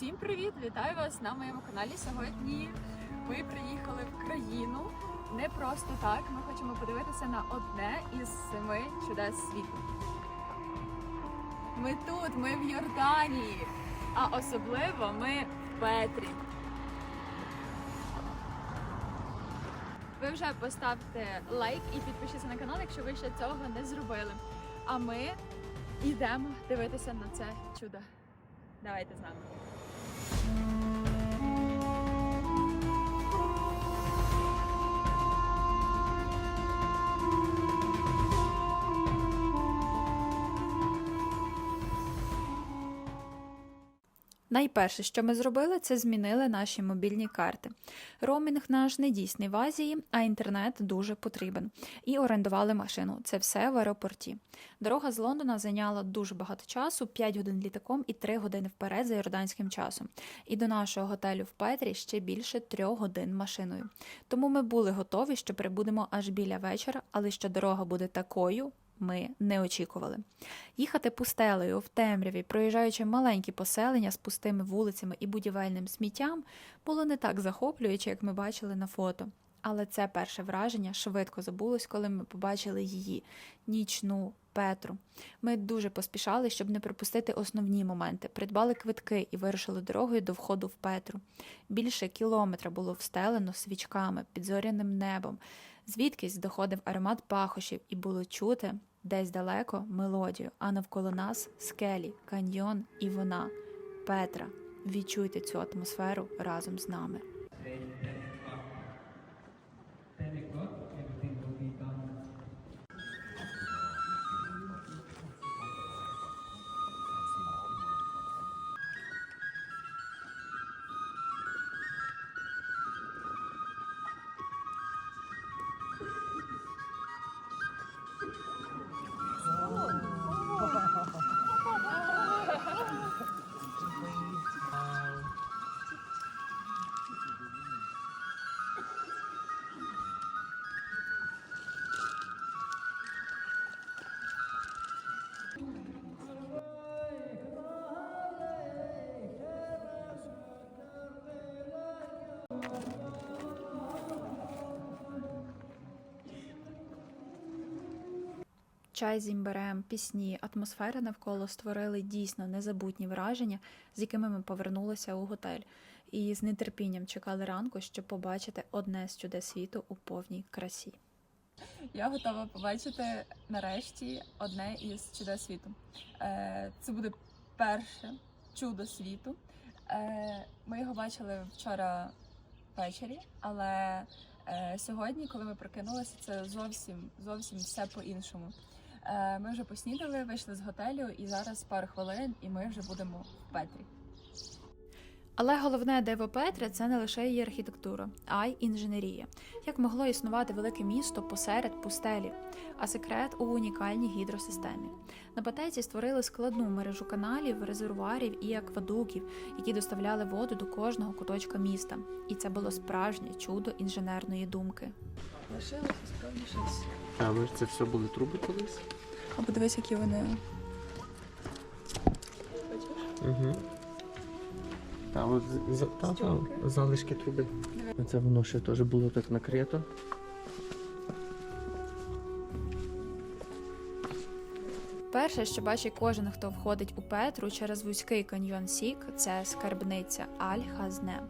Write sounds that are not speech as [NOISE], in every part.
Всім привіт! Вітаю вас на моєму каналі. Сьогодні ми приїхали в країну не просто так. Ми хочемо подивитися на одне із семи чудес світу. Ми тут, ми в Йорданії, а особливо ми в Петрі. Ви вже поставте лайк і підпишіться на канал, якщо ви ще цього не зробили. А ми йдемо дивитися на це чудо. Давайте з нами. 음... Найперше, що ми зробили, це змінили наші мобільні карти. Роумінг наш не дійсний в Азії, а інтернет дуже потрібен. І орендували машину. Це все в аеропорті. Дорога з Лондона зайняла дуже багато часу: 5 годин літаком і 3 години вперед за йорданським часом. І до нашого готелю в Петрі ще більше 3 годин машиною. Тому ми були готові, що прибудемо аж біля вечора, але що дорога буде такою, ми не очікували. Їхати пустелею в темряві, проїжджаючи маленькі поселення з пустими вулицями і будівельним сміттям, було не так захоплююче, як ми бачили на фото. Але це перше враження швидко забулось, коли ми побачили її нічну Петру. Ми дуже поспішали, щоб не пропустити основні моменти. Придбали квитки і вирушили дорогою до входу в Петру. Більше кілометра було встелено свічками під зоряним небом. Звідкись доходив аромат пахощів, і було чути десь далеко мелодію, а навколо нас скелі, каньйон і вона. Петра. Відчуйте цю атмосферу разом з нами. Чай з імбирем, пісні, атмосфера навколо створили дійсно незабутні враження, з якими ми повернулися у готель, і з нетерпінням чекали ранку, щоб побачити одне з чудес світу у повній красі. Я готова побачити нарешті одне із чудес світу. Е, Це буде перше чудо світу. Е, Ми його бачили вчора ввечері, але е, сьогодні, коли ми прокинулися, це зовсім зовсім все по-іншому. Е, Ми вже поснідали, вийшли з готелю, і зараз пару хвилин, і ми вже будемо в Петрі. Але головне диво Петра це не лише її архітектура, а й інженерія. Як могло існувати велике місто посеред пустелі, а секрет у унікальній гідросистемі. На Патеці створили складну мережу каналів, резервуарів і аквадуків, які доставляли воду до кожного куточка міста. І це було справжнє чудо інженерної думки. Лишилося справді щось. А ви ж це все були труби колись? А подивись, які вони. Угу. Та, от, з- за- та, та, залишки труби. Це воно ще теж було так накрито. Перше, що бачить кожен, хто входить у Петру через вузький каньйон Сік, це скарбниця Аль-Хазне.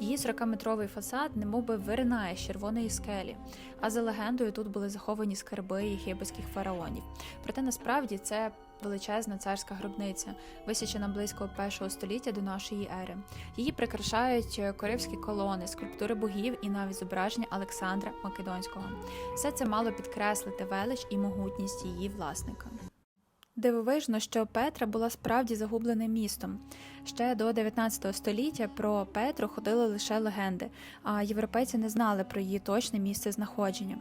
Її 40-метровий фасад немовби виринає з червоної скелі. А за легендою тут були заховані скарби єгипетських фараонів. Проте насправді це величезна царська гробниця, висічена близько першого століття до нашої ери. Її прикрашають корівські колони, скульптури богів і навіть зображення Олександра Македонського. Все це мало підкреслити велич і могутність її власника. Дивовижно, що Петра була справді загубленим містом. Ще до 19 століття про Петру ходили лише легенди, а європейці не знали про її точне місце знаходження.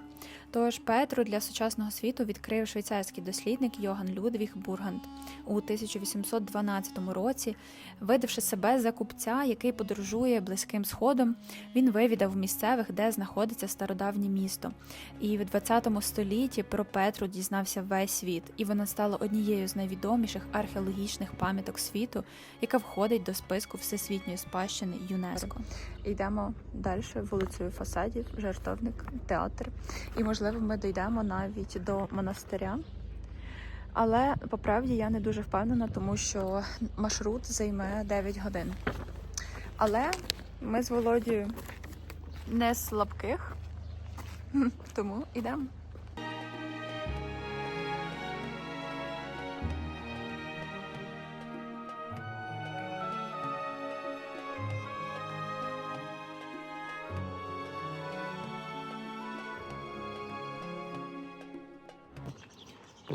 Тож Петру для сучасного світу відкрив швейцарський дослідник Йоган Людвіг Бургант у 1812 році, видавши себе за купця, який подорожує близьким сходом. Він вивідав місцевих, де знаходиться стародавнє місто. І в 20 столітті про Петру дізнався весь світ, і вона стала однією з найвідоміших археологічних пам'яток світу, яка входить до списку всесвітньої спадщини ЮНЕСКО. Йдемо далі вулицею фасадів, жартовник, театр. І, можливо, ми дійдемо навіть до монастиря. Але по правді я не дуже впевнена, тому що маршрут займе 9 годин. Але ми з Володією не слабких, [LAUGHS] тому йдемо.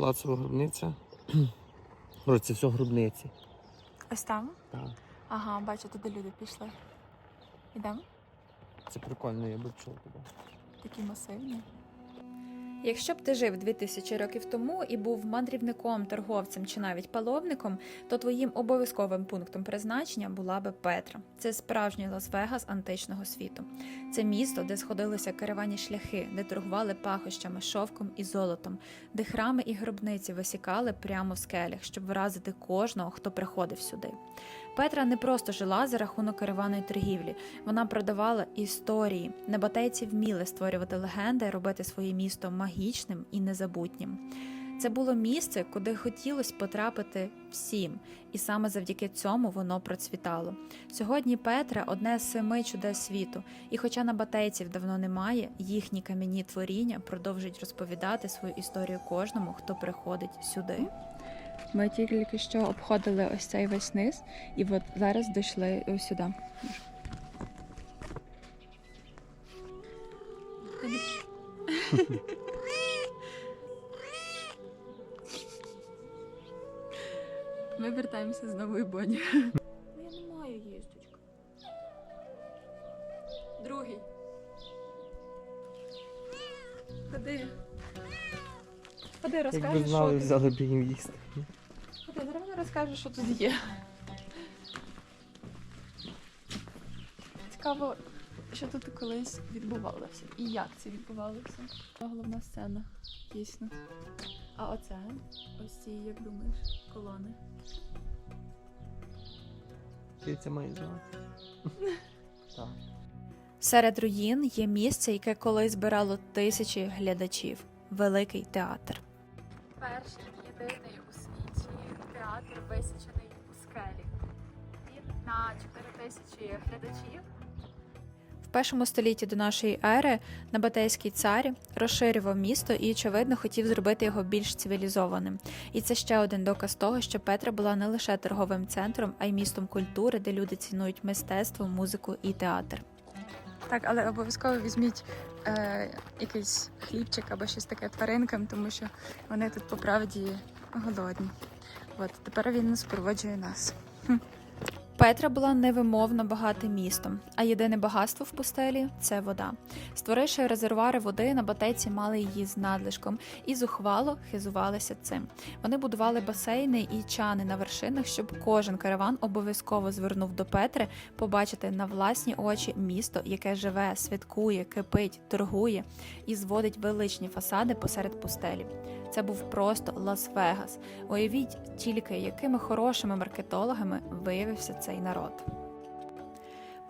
Палацова гробниця. [CLEARS THROAT] Бро, це все гробниці. Ось там. Так. Ага, бачу, туди люди пішли. Ідемо? Це прикольно, я б чув туди. Такі масивні. Якщо б ти жив 2000 років тому і був мандрівником, торговцем чи навіть паломником, то твоїм обов'язковим пунктом призначення була би Петра. Це справжній Лас-Вегас античного світу. Це місто, де сходилися керовані шляхи, де торгували пахощами, шовком і золотом, де храми і гробниці висікали прямо в скелях, щоб вразити кожного, хто приходив сюди. Петра не просто жила за рахунок керованої торгівлі, вона продавала історії. Небатейці вміли створювати легенди, робити своє місто магічним і незабутнім. Це було місце, куди хотілося потрапити всім, і саме завдяки цьому воно процвітало. Сьогодні Петра одне з семи чудес світу, і хоча набатейців давно немає, їхні кам'яні творіння продовжують розповідати свою історію кожному, хто приходить сюди. Ми тільки що обходили ось цей весь низ, і от зараз дійшли ось сюди. Ми вертаємося з нової боні. Ну, Я не маю їсточка. Другий. Ходи. Ходи, Якби розкажеш, знали, що тут. взяли б їм їсти. Розкаже, що тут є. Цікаво, що тут колись відбувалося і як це відбувалося. Головна сцена, дійсно. А оце ось ці, як думаєш, колони. Це має знати. [LAUGHS] Так. Серед руїн є місце, яке колись збирало тисячі глядачів великий театр. Перший єдиний театр висічений у скелі. Він на 4 тисячі глядачів. В першому столітті до нашої ери Набатейський цар розширював місто і, очевидно, хотів зробити його більш цивілізованим. І це ще один доказ того, що Петра була не лише торговим центром, а й містом культури, де люди цінують мистецтво, музику і театр. Так, але обов'язково візьміть е, якийсь хлібчик або щось таке тваринкам, тому що вони тут по правді голодні. От тепер він спроводжує нас. Петра була невимовно багатим містом, а єдине багатство в пустелі це вода. Створивши резервуари води, набатейці мали її з надлишком і зухвало хизувалися цим. Вони будували басейни і чани на вершинах, щоб кожен караван обов'язково звернув до Петри побачити на власні очі місто, яке живе, святкує, кипить, торгує і зводить величні фасади посеред пустелі. Це був просто Лас-Вегас. Уявіть тільки, якими хорошими маркетологами виявився цей народ.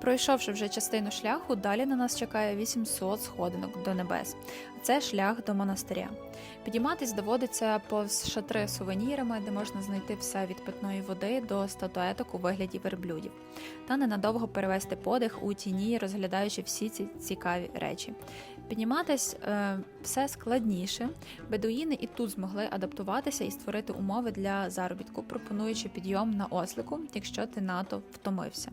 Пройшовши вже частину шляху, далі на нас чекає 800 сходинок до небес. Це шлях до монастиря. Підійматись доводиться повз шатри з сувенірами, де можна знайти все від питної води до статуеток у вигляді верблюдів, та ненадовго перевести подих у тіні, розглядаючи всі ці цікаві речі. Підніматись е, все складніше. Бедуїни і тут змогли адаптуватися і створити умови для заробітку, пропонуючи підйом на ослику, якщо ти НАТО втомився.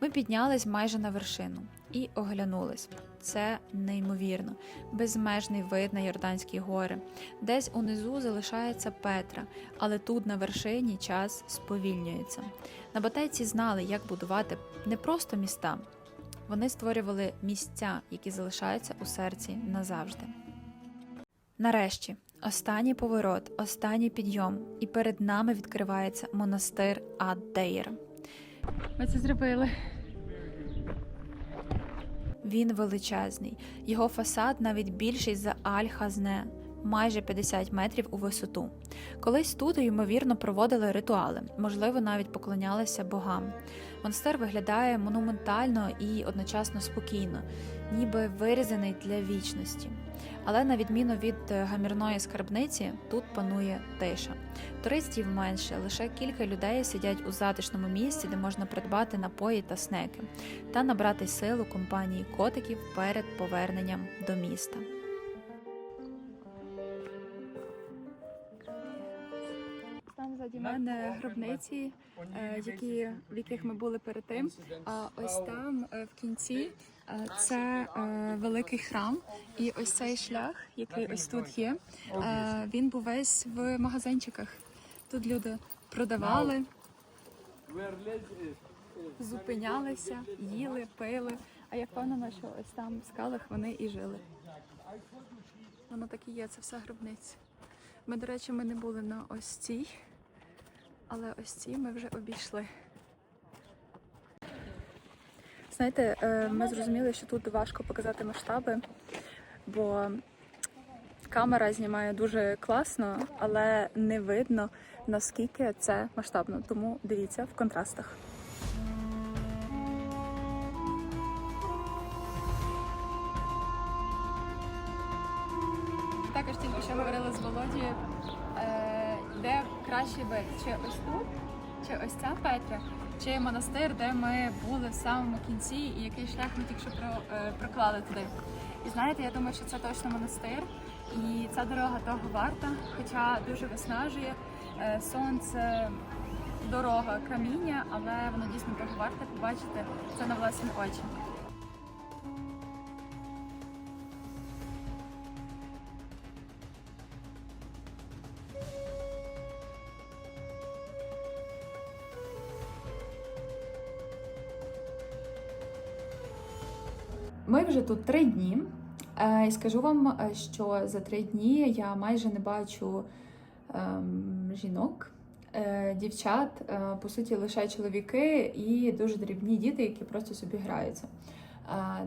Ми піднялись майже на вершину і оглянулись. Це неймовірно, безмежний вид на Йорданські гори. Десь унизу залишається Петра, але тут на вершині час сповільнюється. Набатейці знали, як будувати не просто міста, вони створювали місця, які залишаються у серці назавжди. Нарешті, останній поворот, останній підйом, і перед нами відкривається монастир Ад-Дейр. Ми це зробили. Він величезний. Його фасад навіть більший за Аль-Хазне, майже 50 метрів у висоту. Колись тут, ймовірно, проводили ритуали, можливо, навіть поклонялися богам. Монастир виглядає монументально і одночасно спокійно, ніби вирізаний для вічності. Але на відміну від е, гамірної скарбниці, тут панує тиша. Туристів менше, лише кілька людей сидять у затишному місці, де можна придбати напої та снеки та набрати силу компанії котиків перед поверненням до міста. Мене гробниці, е, які, в яких ми були перед тим. А ось там е, в кінці е, це великий храм. І ось цей шлях, який ось тут є, він був весь в магазинчиках. Тут люди продавали, зупинялися, їли, пили. А я впевнена, що ось там в скалах вони і жили. Воно так і є, це все гробниці. Ми, до речі, ми не були на ось цій, але ось ці ми вже обійшли. Знаєте, е, ми зрозуміли, що тут важко показати масштаби, бо камера знімає дуже класно, але не видно наскільки це масштабно. Тому дивіться в контрастах. Кращий чи ось тут, чи ось ця Петра, чи монастир, де ми були в самому кінці, і який шлях ми тільки що е, проклали туди. І знаєте, я думаю, що це точно монастир, і ця дорога того варта, хоча дуже виснажує е, сонце, дорога, каміння, але воно дійсно того варте побачити це на власні очі. Ми вже тут три дні. Е, І скажу вам, е, що за три дні я майже не бачу ем, жінок, е, дівчат, по суті, лише чоловіки і дуже дрібні діти, які просто собі граються.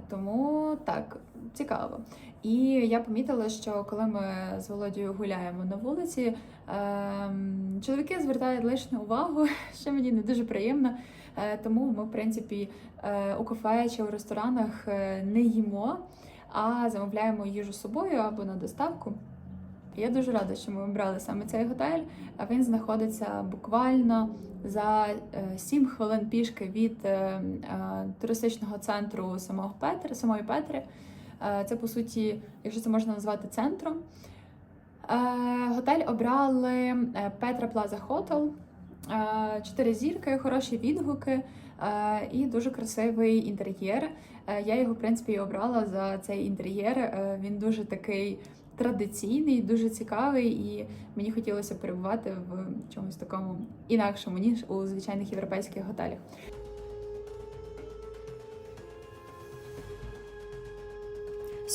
Тому так, цікаво. І я помітила, що коли ми з Володією гуляємо на вулиці, ем, чоловіки звертають лишню увагу, [LAUGHS] що мені не дуже приємно. Е, Тому ми, в принципі, е, у кафе чи у ресторанах е, не їмо, а замовляємо їжу з собою або на доставку. Я дуже рада, що ми обрали саме цей готель. А Він знаходиться буквально за 7 хвилин пішки від туристичного центру самого Петри, самої Петри. Це по суті, якщо це можна назвати центром. Готель обрали Петра Плаза Хотел. Е, Чотири зірки, хороші відгуки е, і дуже красивий інтер'єр. Е, Я його, в принципі, і обрала за цей інтер'єр. Він дуже такий традиційний, дуже цікавий, і мені хотілося перебувати в чомусь такому інакшому, ніж у звичайних європейських готелях.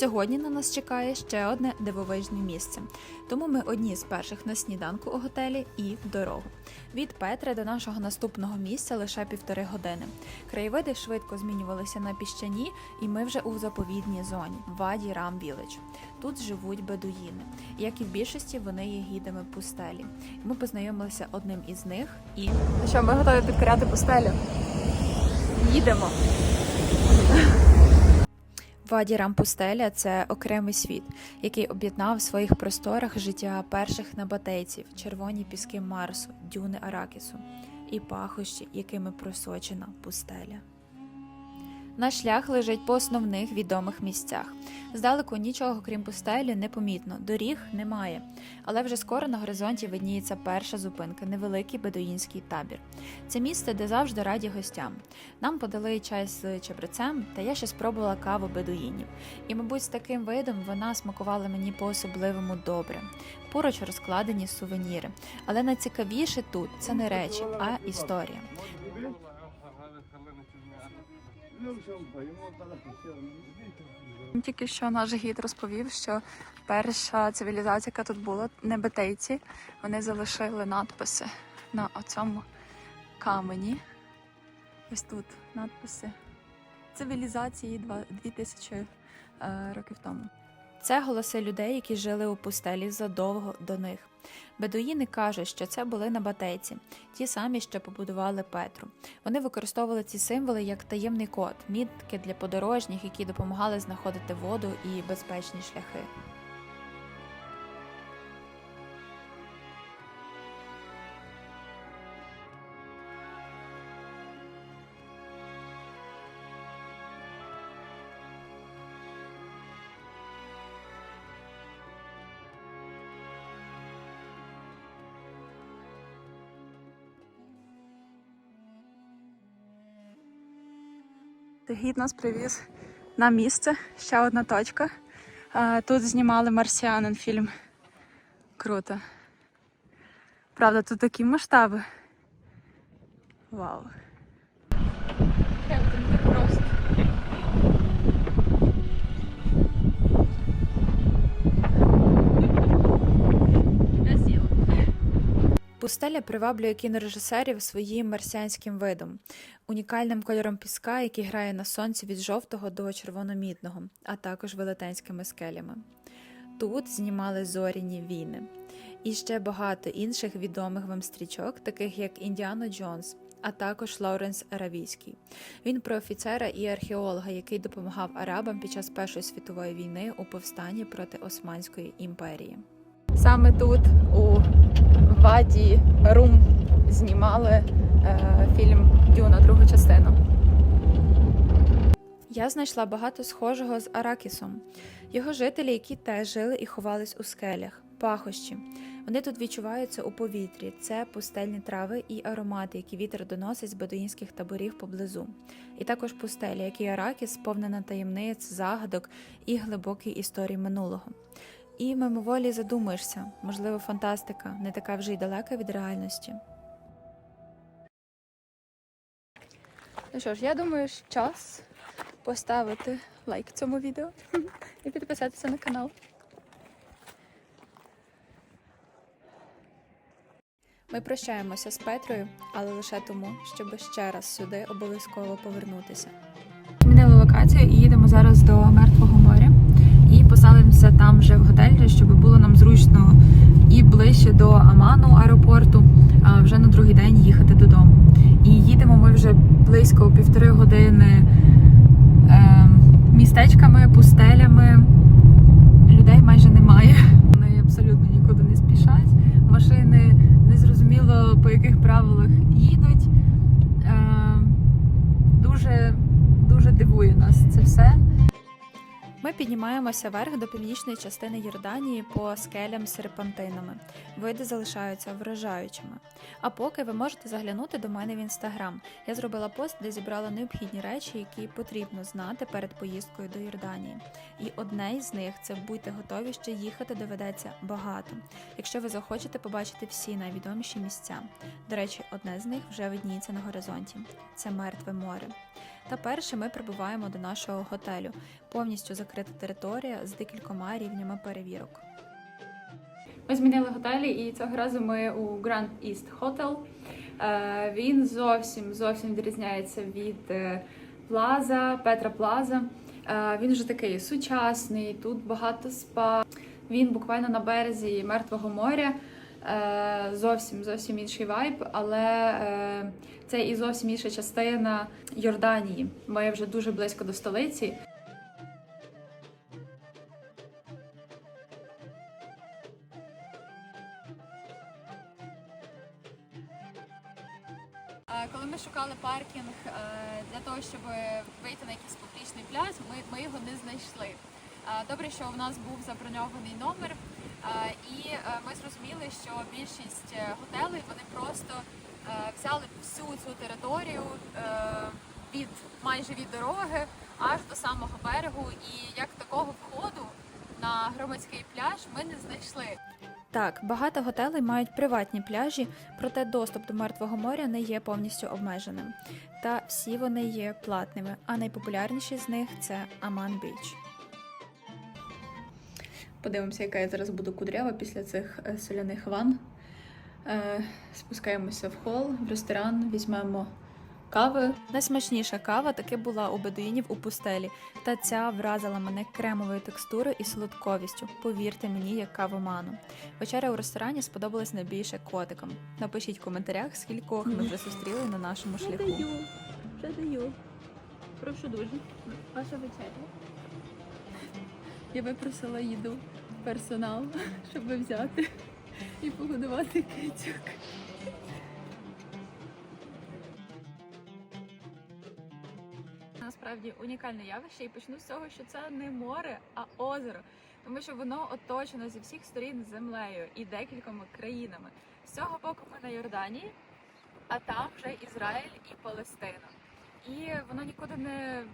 Сьогодні на нас чекає ще одне дивовижне місце. Тому ми одні з перших на сніданку у готелі і в дорогу. Від Петри до нашого наступного місця лише півтори години. Краєвиди швидко змінювалися на піщані, і ми вже у заповідній зоні Ваді Рам Віледж. Тут живуть бедуїни. Як і в більшості, вони є гідами пустелі. Ми познайомилися одним із них і Ну що, ми готові підкоряти пустелю? Їдемо. Ваді Рампустеля це окремий світ, який об'єднав в своїх просторах життя перших набатейців, червоні піски Марсу, дюни Аракісу і пахощі, якими просочена пустеля. Наш шлях лежить по основних відомих місцях. Здалеку нічого, крім пустелі, не помітно, доріг немає. Але вже скоро на горизонті видніється перша зупинка невеликий бедуїнський табір. Це місце, де завжди раді гостям. Нам подали чай з чебрецем, та я ще спробувала каву бедуїнів. І, мабуть, з таким видом вона смакувала мені по-особливому добре. Поруч розкладені сувеніри. Але найцікавіше тут це не речі, а історія. Тільки що наш гід розповів, що перша цивілізація, яка тут була, небетейці, вони залишили надписи на оцьому камені. Ось тут надписи цивілізації 2000 е, років тому. Це голоси людей, які жили у пустелі задовго до них. Бедуїни кажуть, що це були набатейці, ті самі, що побудували Петру. Вони використовували ці символи як таємний код, мітки для подорожніх, які допомагали знаходити воду і безпечні шляхи. Гід нас привіз на місце. Ще одна точка. Тут знімали марсіанин фільм. Круто. Правда, тут такі масштаби. Вау. Просто. Красиво. Пустеля приваблює кінорежисерів своїм марсіанським видом, унікальним кольором піска, який грає на сонці від жовтого до червономідного, а також велетенськими скелями. Тут знімали зоряні війни. І ще багато інших відомих вам стрічок, таких як Індіана Джонс, а також Лауренс Аравійський. Він про офіцера і археолога, який допомагав арабам під час Першої світової війни у повстанні проти Османської імперії. Саме тут, у Ваді Рум, знімали е, фільм Дюна, другу частину. Я знайшла багато схожого з Аракісом. Його жителі, які теж жили і ховались у скелях, пахощі. Вони тут відчуваються у повітрі. Це пустельні трави і аромати, які вітер доносить з бедуїнських таборів поблизу. І також пустеля, як і Аракіс, сповнена таємниць, загадок і глибокої історії минулого. І мимоволі задумаєшся, можливо, фантастика не така вже й далека від реальності. Ну що ж, я думаю, що час поставити лайк цьому відео [LAUGHS] і підписатися на канал. Ми прощаємося з Петрою, але лише тому, щоб ще раз сюди обов'язково повернутися. Змінили локацію і їдемо зараз до Мертвого там вже в готелі, щоб було нам зручно і ближче до Аману аеропорту, а вже на другий день їхати додому. І їдемо ми вже близько півтори години е, містечками, пустелями. Людей майже немає. Вони абсолютно нікуди не спішать. Машини незрозуміло по яких правилах Ми піднімаємося вверх до північної частини Йорданії по скелям з серпантинами. Види залишаються вражаючими. А поки ви можете заглянути до мене в інстаграм. Я зробила пост, де зібрала необхідні речі, які потрібно знати перед поїздкою до Йорданії. І одне із них це будьте готові, що їхати доведеться багато, якщо ви захочете побачити всі найвідоміші місця. До речі, одне з них вже видніється на горизонті це мертве море. Та перше ми прибуваємо до нашого готелю, повністю закрита територія з декількома рівнями перевірок. Ми змінили готелі, і цього разу ми у Grand East Hotel. Е, Він зовсім зовсім відрізняється від е, Плаза, Петра Плаза. Е, Він вже такий сучасний, тут багато спа. Він буквально на березі Мертвого моря. Е, Зовсім зовсім інший вайб, але е, це і зовсім інша частина Йорданії. Ми вже дуже близько до столиці. Коли ми шукали паркінг е, для того, щоб вийти на якийсь публічний пляж, ми, ми його не знайшли. Добре, що в нас був заброньований номер, і е, ми зрозуміли, що більшість е, готелей вони просто е, взяли всю цю територію е, від майже від дороги аж до самого берегу. І як такого входу на громадський пляж ми не знайшли. Так, багато готелей мають приватні пляжі, проте доступ до Мертвого моря не є повністю обмеженим. Та всі вони є платними, а найпопулярніші з них це Аман Біч. Подивимося, яка я зараз буду кудрява після цих е, соляних ванн. Е, спускаємося в хол, в ресторан, візьмемо кави. Найсмачніша кава таки була у бедуїнів у пустелі, та ця вразила мене кремовою текстурою і солодковістю. Повірте мені, як кавоману. Вечеря у ресторані сподобалась найбільше котикам. Напишіть в коментарях, скількох ми вже зустріли на нашому шляху. вже даю. Прошу дуже. Ваша вечеря. Я випросила їду персонал, [LAUGHS] щоб взяти і погодувати кицьок. Насправді унікальне явище, і почну з того, що це не море, а озеро, тому що воно оточено зі всіх сторін землею і декількома країнами. З цього боку ми на Йорданії, а там вже Ізраїль і Палестина. І воно нікуди не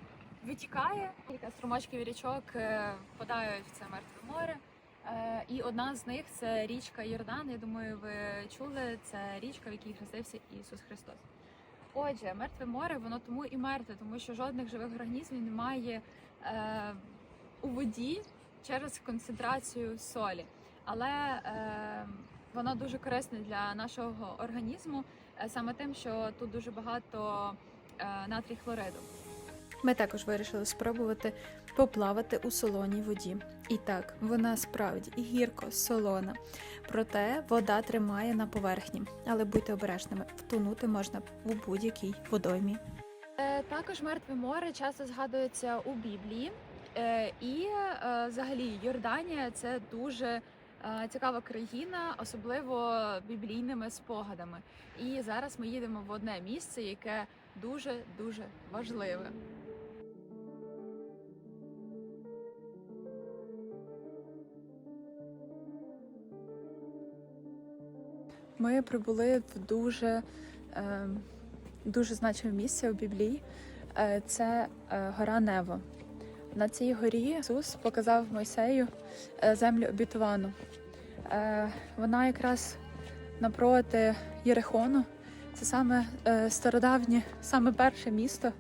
витікає. Кілька струмочків і річок е, впадають в це мертве море. Е, І одна з них це річка Йордан. Я думаю, ви чули, це річка, в якій хрестився Ісус Христос. Отже, мертве море, воно тому і мертве, тому що жодних живих організмів немає е, у воді через концентрацію солі. Але е, воно дуже корисне для нашого організму е, саме тим, що тут дуже багато е, натрій хлориду. Ми також вирішили спробувати поплавати у солоній воді. І так, вона справді гірко солона. Проте вода тримає на поверхні, але будьте обережними, втонути можна у будь-якій водоймі. Е, Також мертве море часто згадується у Біблії. Е, І е, взагалі Йорданія це дуже цікава країна, особливо біблійними спогадами. І зараз ми їдемо в одне місце, яке дуже дуже важливе. Ми прибули в дуже, е, дуже значиме місце у Біблії. Е, Це е, гора Нево. На цій горі Ісус показав Мойсею землю обітовану. Е, Вона якраз напроти Єрихону. Це саме стародавнє, саме перше місто,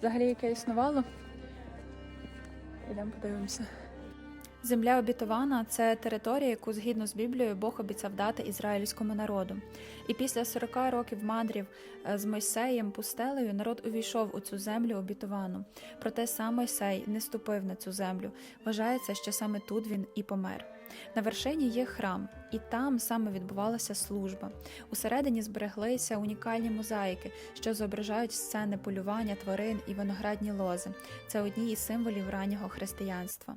взагалі, яке існувало. Ідемо подивимося. Земля обітована це територія, яку згідно з Біблією Бог обіцяв дати ізраїльському народу. І після 40 років мандрів е, з Мойсеєм пустелею народ увійшов у цю землю обітовану. Проте сам Мойсей не ступив на цю землю. Вважається, що саме тут він і помер. На вершині є храм, і там саме відбувалася служба. Усередині збереглися унікальні мозаїки, що зображають сцени полювання тварин і виноградні лози. Це одні із символів раннього християнства.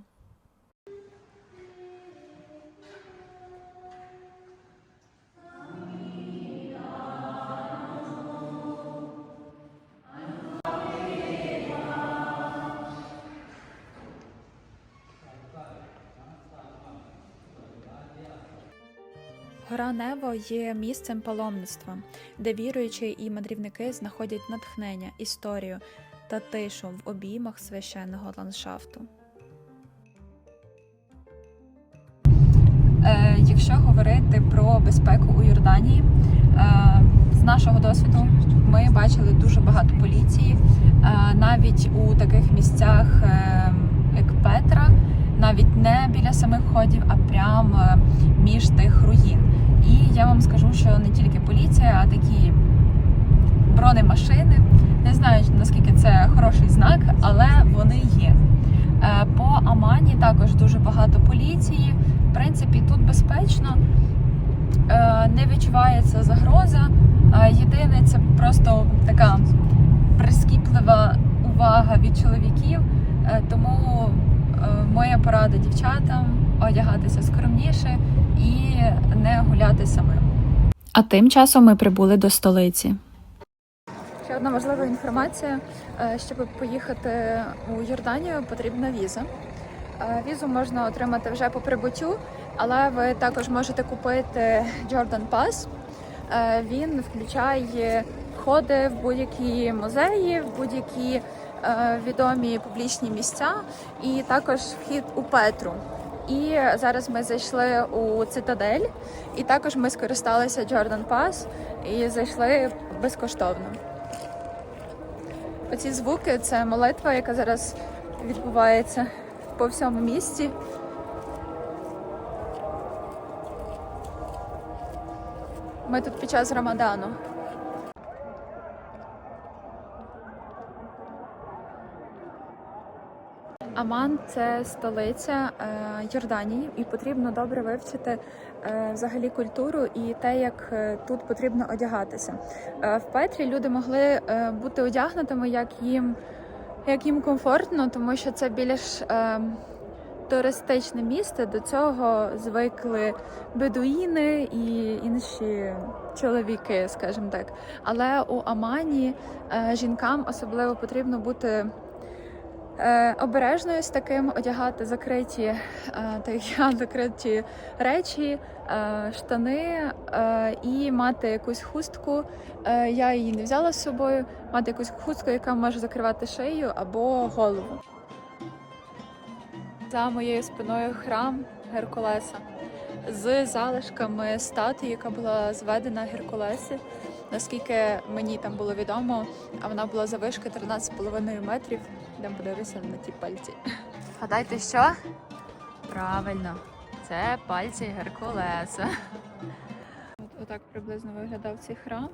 Гора Нево є місцем паломництва, де віруючі і мандрівники знаходять натхнення, історію та тишу в обіймах священного ландшафту. Е, якщо говорити про безпеку у Йорданії, е, з нашого досвіду ми бачили дуже багато поліції, е, навіть у таких місцях, як Петра, навіть не біля самих входів, а прямо між тих руїн. І я вам скажу, що не тільки поліція, а такі бронемашини. Не знаю наскільки це хороший знак, але вони є. Е, По Амані також дуже багато поліції. В принципі, тут безпечно, е, не відчувається загроза. Е, Єдине, це просто така прискіплива увага від чоловіків. Тому моя порада дівчатам одягатися скромніше і не гуляти самим. А тим часом ми прибули до столиці. Ще одна важлива інформація. Е, Щоб поїхати у Йорданію, потрібна віза. Е, Візу можна отримати вже по прибуттю, але ви також можете купити Jordan Pass. Е, Він включає входи в будь-які музеї, в будь-які відомі публічні місця, і також вхід у Петру. І зараз ми зайшли у цитадель, і також ми скористалися Jordan Pass і зайшли безкоштовно. Оці звуки це молитва, яка зараз відбувається по всьому місті. Ми тут під час Рамадану. Аман це столиця е, Йорданії, і потрібно добре вивчити е, взагалі культуру і те, як е, тут потрібно одягатися. В Петрі люди могли бути одягнутими, як їм, як їм комфортно, тому що це більш туристичне місце. До цього звикли бедуїни і інші чоловіки, скажімо так. Але у Амані жінкам особливо потрібно бути. Е, обережною з таким одягати закриті, е, так я, [LAUGHS] закриті речі, е, штани і мати якусь хустку. Я її не взяла з собою, мати якусь хустку, яка може закривати шию або голову. За моєю спиною храм Геркулеса з залишками статуї, яка була зведена Геркулесі. Наскільки мені там було відомо, а вона була завишки 13,5 метрів. Йдемо подивитися на ті пальці. Гадайте, що? Правильно, це пальці Геркулеса. От, отак приблизно виглядав цей храм,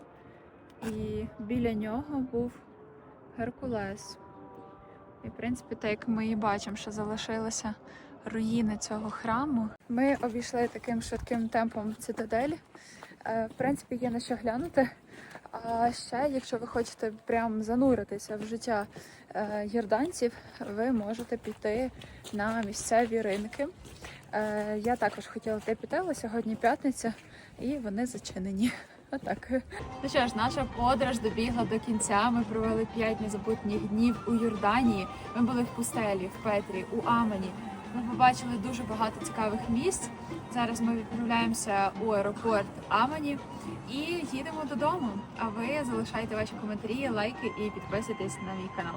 і біля нього був Геркулес. І, в принципі, так як ми і бачимо, що залишилися руїни цього храму. Ми обійшли таким швидким темпом цитадель. Е, В принципі, є на що глянути. А ще, якщо ви хочете прям зануритися в життя е, йорданців, ви можете піти на місцеві ринки. Е, Я також хотіла туди піти, але сьогодні п'ятниця, і вони зачинені. [LAUGHS] Отак. Ну що ж, наша подорож добігла до кінця. Ми провели 5 незабутніх днів у Йорданії. Ми були в пустелі, в Петрі, у Амані. Ми побачили дуже багато цікавих місць. Зараз ми відправляємося у аеропорт Амані і їдемо додому. А ви залишайте ваші коментарі, лайки і підписуйтесь на мій канал.